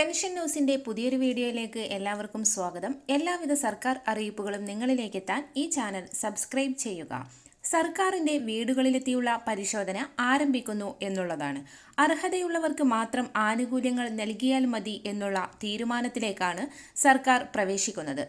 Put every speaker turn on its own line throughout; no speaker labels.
Pension ന്യൂസിന്റെ പുതിയൊരു വീഡിയോയിലേക്ക് എല്ലാവർക്കും സ്വാഗതം. എല്ലാവിധ സർക്കാർ അറിയിപ്പുകളും നിങ്ങളിലേക്ക് എത്താൻ ഈ ചാനൽ സബ്സ്ക്രൈബ് ചെയ്യുക. സർക്കാരിന്റെ വീടുകളിലെത്തിയുള്ള പരിശോധന ആരംഭിക്കുന്നു എന്നുള്ളതാണ്. അർഹതയുള്ളവർക്ക് മാത്രം ആനുകൂല്യങ്ങൾ നൽകിയാൽ മതി എന്നുള്ള തീരുമാനത്തിലേക്കാണ് സർക്കാർ പ്രവേശിക്കുന്നത്.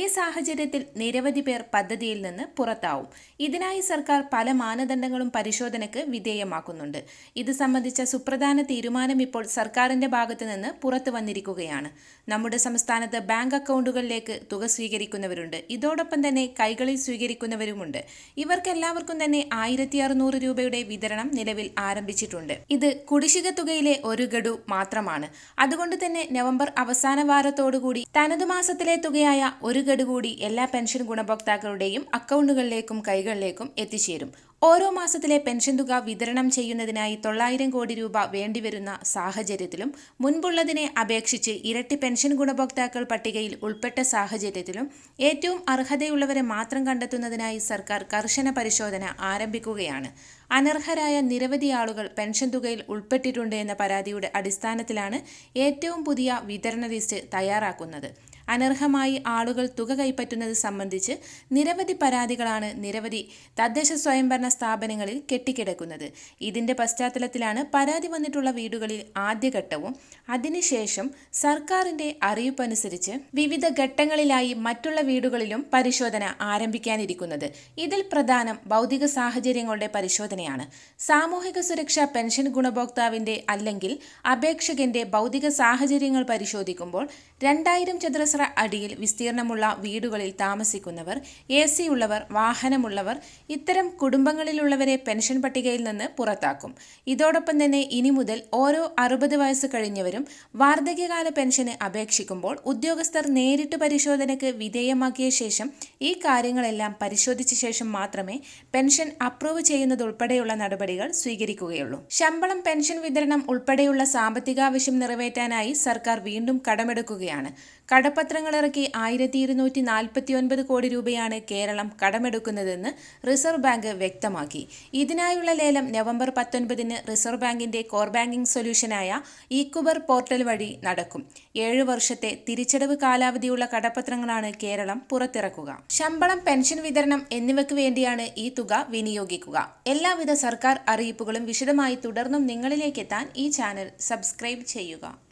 ഈ സാഹചര്യത്തിൽ നിരവധി പേർ പദ്ധതിയിൽ നിന്ന് പുറത്താവും. ഇതിനായി സർക്കാർ പല മാനദണ്ഡങ്ങളും പരിശോധനയ്ക്ക് വിധേയമാക്കുന്നുണ്ട്. ഇത് സംബന്ധിച്ച സുപ്രധാന തീരുമാനം ഇപ്പോൾ സർക്കാരിന്റെ ഭാഗത്തു നിന്ന് പുറത്തു വന്നിരിക്കുകയാണ്. നമ്മുടെ സംസ്ഥാനത്ത് ബാങ്ക് അക്കൗണ്ടുകളിലേക്ക് തുക സ്വീകരിക്കുന്നവരുണ്ട്. ഇതോടൊപ്പം തന്നെ കൈകളിൽ സ്വീകരിക്കുന്നവരുമുണ്ട്. ഇവർക്കെല്ലാവർക്കും തന്നെ ആയിരത്തി അറുന്നൂറ് രൂപയുടെ വിതരണം നിലവിൽ ആരംഭിച്ചിട്ടുണ്ട്. ഇത് കുടിശ്ശിക തുകയിലെ ഒരു ഗഡു മാത്രമാണ്. അതുകൊണ്ട് തന്നെ നവംബർ അവസാന വാരത്തോടുകൂടി തനതു മാസത്തിലെ തുകയായ ഒരു ഗഡു കൂടി എല്ലാ പെൻഷൻ ഗുണഭോക്താക്കളുടെയും അക്കൗണ്ടുകളിലേക്കും കൈകളിലേക്കും എത്തിച്ചേരും. ഓരോ മാസത്തിലെ പെൻഷൻ തുക വിതരണം ചെയ്യുന്നതിനായി തൊള്ളായിരം കോടി രൂപ വേണ്ടിവരുന്ന സാഹചര്യത്തിലും മുൻപുള്ളതിനെ അപേക്ഷിച്ച് ഇരട്ടി പെൻഷൻ ഗുണഭോക്താക്കൾ പട്ടികയിൽ ഉൾപ്പെട്ട സാഹചര്യത്തിലും ഏറ്റവും അർഹതയുള്ളവരെ മാത്രം കണ്ടെത്തുന്നതിനായി സർക്കാർ കർശന പരിശോധന ആരംഭിക്കുകയാണ്. അനർഹരായ നിരവധി ആളുകൾ പെൻഷൻ തുകയിൽ ഉൾപ്പെട്ടിട്ടുണ്ട് എന്ന പരാതിയുടെ അടിസ്ഥാനത്തിലാണ് ഏറ്റവും പുതിയ വിതരണ ലിസ്റ്റ് തയ്യാറാക്കുന്നത്. അനർഹമായി ആളുകൾ തുക കൈപ്പറ്റുന്നത് സംബന്ധിച്ച് നിരവധി പരാതികളാണ് നിരവധി തദ്ദേശ സ്വയംഭരണ സ്ഥാപനങ്ങളിൽ കെട്ടിക്കിടക്കുന്നത്. ഇതിന്റെ പശ്ചാത്തലത്തിലാണ് പരാതി വന്നിട്ടുള്ള വീടുകളിൽ ആദ്യഘട്ടവും. അതിനുശേഷം സർക്കാരിന്റെ അറിയിപ്പനുസരിച്ച് വിവിധ ഘട്ടങ്ങളിലായി മറ്റുള്ള വീടുകളിലും പരിശോധന ആരംഭിക്കാനിരിക്കുന്നത്. ഇതിൽ പ്രധാനം ഭൗതിക സാഹചര്യങ്ങളുടെ പരിശോധനയാണ്. സാമൂഹിക സുരക്ഷാ പെൻഷൻ ഗുണഭോക്താവിന്റെ അല്ലെങ്കിൽ അപേക്ഷകന്റെ ഭൗതിക സാഹചര്യങ്ങൾ പരിശോധിക്കുമ്പോൾ രണ്ടായിരം ചതുരശ്ര അടിയിൽ വിസ്തീർണമുള്ള വീടുകളിൽ താമസിക്കുന്നവർ എ സി ഉള്ളവർ വാഹനമുള്ളവർ ഇത്തരം കുടുംബങ്ങളിലുള്ളവരെ പെൻഷൻ പട്ടികയിൽ നിന്ന് പുറത്താക്കും. ഇതോടൊപ്പം തന്നെ ഇനി മുതൽ ഓരോ അറുപത് വയസ്സ് കഴിഞ്ഞവരും വാർദ്ധക്യകാല പെൻഷന് അപേക്ഷിക്കുമ്പോൾ ഉദ്യോഗസ്ഥർ നേരിട്ട് പരിശോധനയ്ക്ക് വിധേയമാക്കിയ ശേഷം ഈ കാര്യങ്ങളെല്ലാം പരിശോധിച്ച ശേഷം മാത്രമേ പെൻഷൻ അപ്രൂവ് ചെയ്യുന്നതുൾപ്പെടെയുള്ള നടപടികൾ സ്വീകരിക്കുകയുള്ളൂ. ശമ്പളം പെൻഷൻ വിതരണം ഉൾപ്പെടെയുള്ള സാമ്പത്തികാവശ്യം നിറവേറ്റാനായി സർക്കാർ വീണ്ടും കടമെടുക്കുകയാണ്. കടപ്പത്രങ്ങൾ ഇറക്കി ആയിരത്തി ഇരുന്നൂറ്റി നാൽപ്പത്തി ഒൻപത് കോടി രൂപയാണ് കേരളം കടമെടുക്കുന്നതെന്ന് റിസർവ് ബാങ്ക് വ്യക്തമാക്കി. ഇതിനായുള്ള ലേലം നവംബർ പത്തൊൻപതിന് റിസർവ് ബാങ്കിന്റെ കോർ ബാങ്കിംഗ് സൊല്യൂഷനായ ഈക്കുബർ പോർട്ടൽ വഴി നടക്കും. ഏഴ് വർഷത്തെ തിരിച്ചടവ് കാലാവധിയുള്ള കടപ്പത്രങ്ങളാണ് കേരളം പുറത്തിറക്കുക. ശമ്പളം പെൻഷൻ വിതരണം എന്നിവയ്ക്ക് വേണ്ടിയാണ് ഈ തുക വിനിയോഗിക്കുക. എല്ലാവിധ സർക്കാർ അറിയിപ്പുകളും വിശദമായി തുടർന്നും നിങ്ങളിലേക്ക് എത്താൻ ഈ ചാനൽ സബ്സ്ക്രൈബ് ചെയ്യുക.